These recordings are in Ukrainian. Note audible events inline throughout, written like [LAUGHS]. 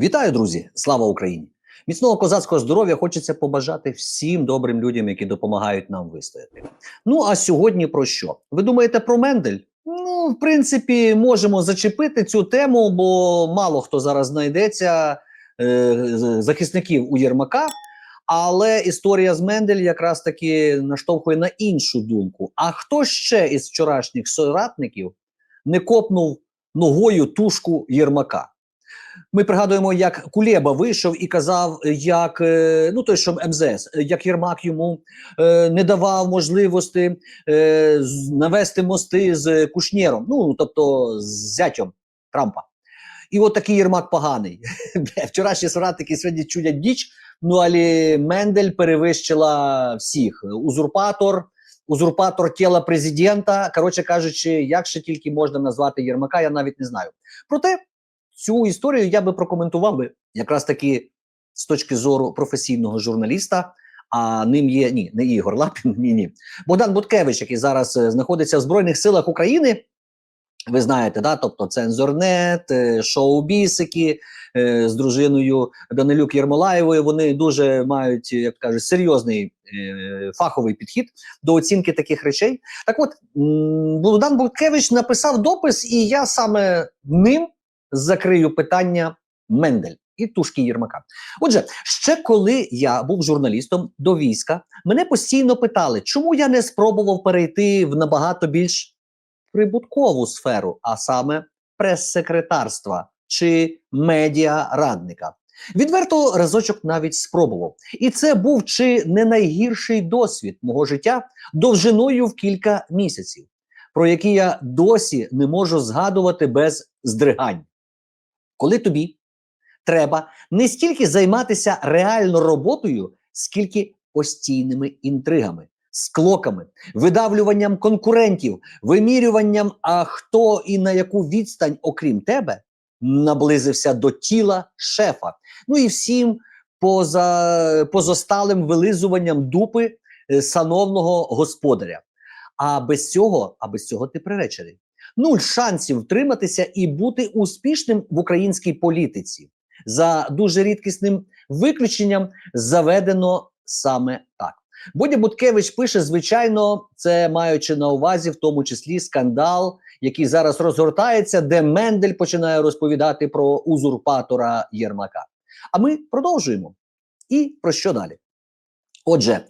Вітаю, друзі! Слава Україні! Міцного козацького здоров'я хочеться побажати всім добрим людям, які допомагають нам вистояти. Ну а сьогодні про що? Ви думаєте про Мендель? Ну, в принципі, можемо зачепити цю тему, бо мало хто зараз знайдеться е, захисників у Єрмака. Але історія з Мендель якраз таки наштовхує на іншу думку. А хто ще із вчорашніх соратників не копнув ногою тушку Єрмака? Ми пригадуємо, як Кулєба вийшов і казав, як е, ну той, що МЗС, е, як Єрмак йому е, не давав можливості е, навести мости з Кушнєром, ну тобто з зятьом Трампа. І от такий Єрмак поганий. [LAUGHS] Вчорашні соратники сьогодні чудять діч. Ну але Мендель перевищила всіх. Узурпатор, узурпатор тіла президента. Коротше кажучи, як ще тільки можна назвати Єрмака, я навіть не знаю. Проте цю історію я би прокоментував би якраз таки з точки зору професійного журналіста. А ним є ні, не Ігор Лапін, ні, ні. Богдан Буткевич, який зараз е, знаходиться в Збройних силах України. Ви знаєте, да? тобто цензорнет, е, шоу-бісики е, з дружиною Данилюк Єрмолаєвою. Вони дуже мають, як кажуть, серйозний фаховий підхід до оцінки таких речей. Так от Богдан Буткевич написав допис, і я саме ним закрию питання Мендель і тушки Єрмака. Отже, ще коли я був журналістом до війська, мене постійно питали, чому я не спробував перейти в набагато більш прибуткову сферу, а саме прес-секретарства чи медіа-радника. Відверто разочок навіть спробував. І це був чи не найгірший досвід мого життя довжиною в кілька місяців, про які я досі не можу згадувати без здригань. Коли тобі треба не стільки займатися реально роботою, скільки постійними інтригами, склоками, видавлюванням конкурентів, вимірюванням, а хто і на яку відстань, окрім тебе, наблизився до тіла шефа. Ну і всім поза, позосталим вилизуванням дупи е, сановного господаря. А без цього, а без цього ти приречений. Нуль шансів втриматися і бути успішним в українській політиці. За дуже рідкісним виключенням заведено саме так. Бодя Буткевич пише, звичайно, це маючи на увазі, в тому числі скандал, який зараз розгортається, де Мендель починає розповідати про узурпатора Єрмака. А ми продовжуємо. І про що далі? Отже,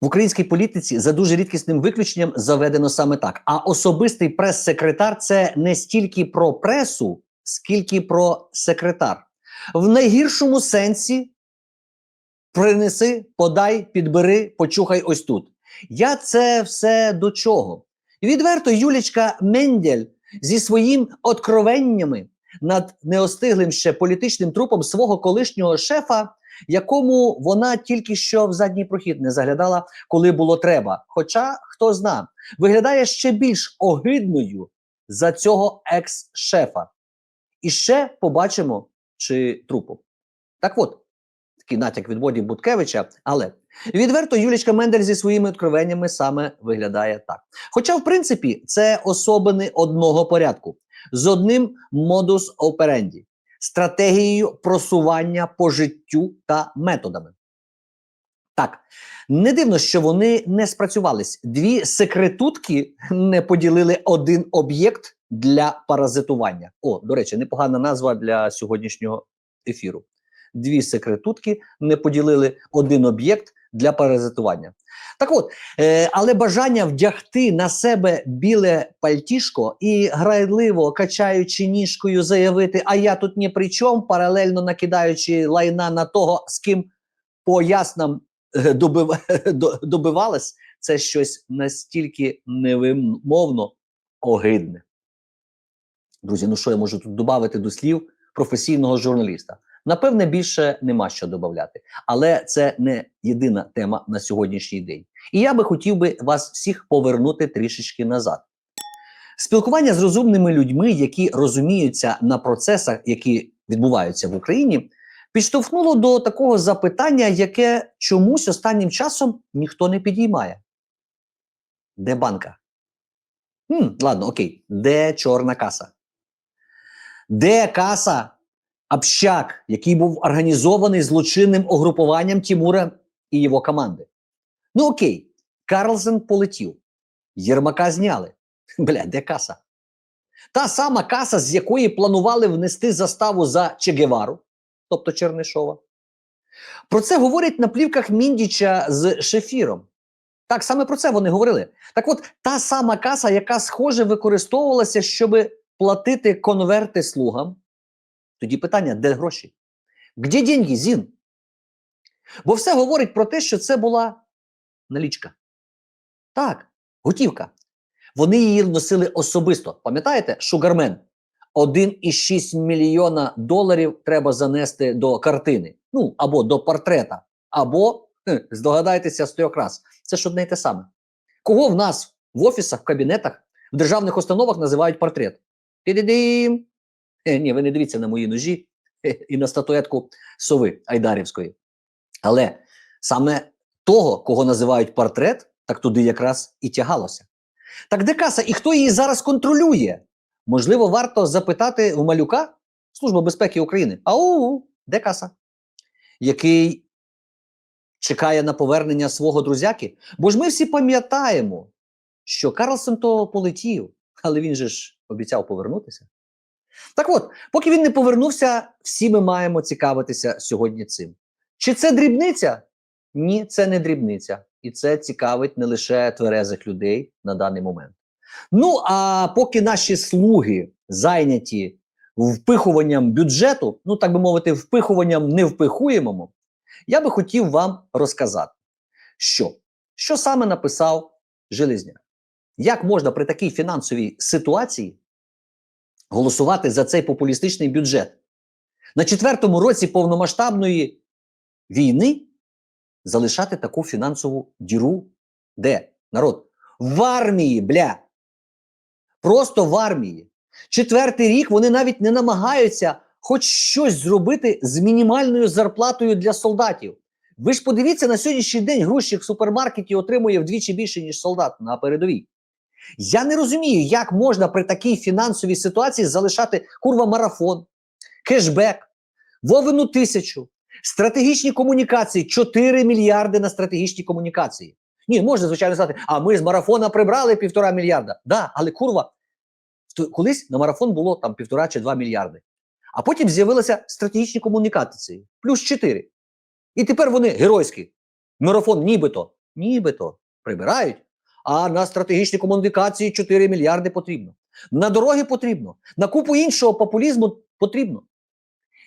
в українській політиці за дуже рідкісним виключенням заведено саме так. А особистий прес-секретар це не стільки про пресу, скільки про секретар. В найгіршому сенсі принеси, подай, підбери, почухай ось тут. Я це все до чого? Відверто Юлічка Мендель зі своїм откровеннями над неостиглим ще політичним трупом свого колишнього шефа, якому вона тільки що в задній прохід не заглядала, коли було треба. Хоча хто зна, виглядає ще більш огидною за цього екс-шефа. І ще побачимо, чи трупом. Так от, такий натяк від Боді Буткевича, але відверто Юлічка Мендель зі своїми откровеннями саме виглядає так. Хоча, в принципі, це особини одного порядку з одним модус оперенді, стратегією просування по життю та методами. Так, не дивно, що вони не спрацювались. Дві секретутки не поділили один об'єкт для паразитування. О, до речі, непогана назва для сьогоднішнього ефіру. Дві секретутки не поділили один об'єкт для паразитування. Так от, е, але бажання вдягти на себе біле пальтішко і грайливо качаючи ніжкою заявити, а я тут ні при чому, паралельно накидаючи лайна на того, з ким по яснам е, добив, добивалась, це щось настільки невимовно огидне. Друзі, ну що я можу тут додати до слів професійного журналіста? Напевне, більше нема що додати. Але це не єдина тема на сьогоднішній день. І я би хотів би вас всіх повернути трішечки назад. Спілкування з розумними людьми, які розуміються на процесах, які відбуваються в Україні, підштовхнуло до такого запитання, яке чомусь останнім часом ніхто не підіймає. Де банка? Хм, ладно, окей, де чорна каса? Де каса общак, який був організований злочинним угрупуванням Тімура і його команди. Ну окей, Карлсен полетів, Єрмака зняли. [LAUGHS] Бля, де каса? Та сама каса, з якої планували внести заставу за Чегевару, тобто Чернишова. Про це говорять на плівках Міндіча з Шефіром. Так, саме про це вони говорили. Так от, та сама каса, яка, схоже, використовувалася, щоб платити конверти слугам. Тоді питання: де гроші? Где деньги, Зін? Бо все говорить про те, що це була налічка. Так, готівка. Вони її носили особисто. Пам'ятаєте, Шугармен? 1,6 мільйона доларів треба занести до картини. Ну, або до портрета, або, здогадайтеся з трьох раз. Це ж одне й те саме. Кого в нас в офісах, в кабінетах, в державних установах називають портрет? Ті-ді-дім! Е, ні, ви не дивіться на мої ножі е, і на статуетку сови Айдарівської. Але саме того, кого називають портрет, так туди якраз і тягалося. Так де каса? І хто її зараз контролює? Можливо, варто запитати у малюка Служба безпеки України. Ау, де каса? Який чекає на повернення свого друзяки? Бо ж ми всі пам'ятаємо, що Карлсон то полетів, але він же ж обіцяв повернутися. Так от, поки він не повернувся, всі ми маємо цікавитися сьогодні цим. Чи це дрібниця? Ні, це не дрібниця. І це цікавить не лише тверезих людей на даний момент. Ну а поки наші слуги зайняті впихуванням бюджету, ну так би мовити, впихуванням невпихуємому, я би хотів вам розказати, що, що саме написав Железняк. Як можна при такій фінансовій ситуації голосувати за цей популістичний бюджет? На четвертому році повномасштабної війни залишати таку фінансову діру? Де? Народ? В армії, бля. Просто в армії. Четвертий рік вони навіть не намагаються хоч щось зробити з мінімальною зарплатою для солдатів. Ви ж подивіться, на сьогоднішній день грузчик в супермаркеті отримує вдвічі більше, ніж солдат на передовій. Я не розумію, як можна при такій фінансовій ситуації залишати курва марафон, кешбек, Вовину тисячу, стратегічні комунікації 4 мільярди на стратегічні комунікації. Ні, можна, звичайно, сказати, а ми з марафона прибрали півтора мільярда. Да, але курва, колись на марафон було там півтора чи два мільярди. А потім з'явилися стратегічні комунікації, плюс 4. І тепер вони геройські. Марафон нібито, нібито прибирають. А на стратегічні комунікації 4 мільярди потрібно. На дороги потрібно, на купу іншого популізму потрібно.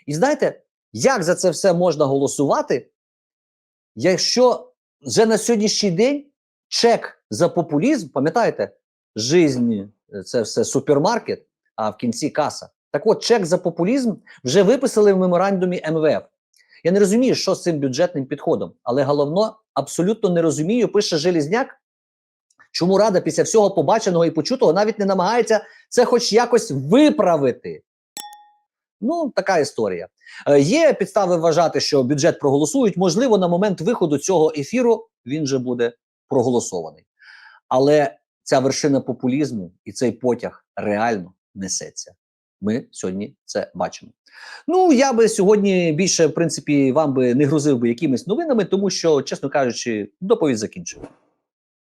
І знаєте, як за це все можна голосувати, якщо вже на сьогоднішній день чек за популізм, пам'ятаєте, жизнь це все супермаркет, а в кінці каса. Так от, чек за популізм вже виписали в меморандумі МВФ. Я не розумію, що з цим бюджетним підходом, але головно, абсолютно не розумію, пише Желізняк, чому Рада після всього побаченого і почутого навіть не намагається це хоч якось виправити. Ну, така історія. Е, є підстави вважати, що бюджет проголосують. Можливо, на момент виходу цього ефіру він вже буде проголосований. Але ця вершина популізму і цей потяг реально несеться. Ми сьогодні це бачимо. Ну, я би сьогодні більше, в принципі, вам би не грузив би якимись новинами, тому що, чесно кажучи, доповідь закінчив.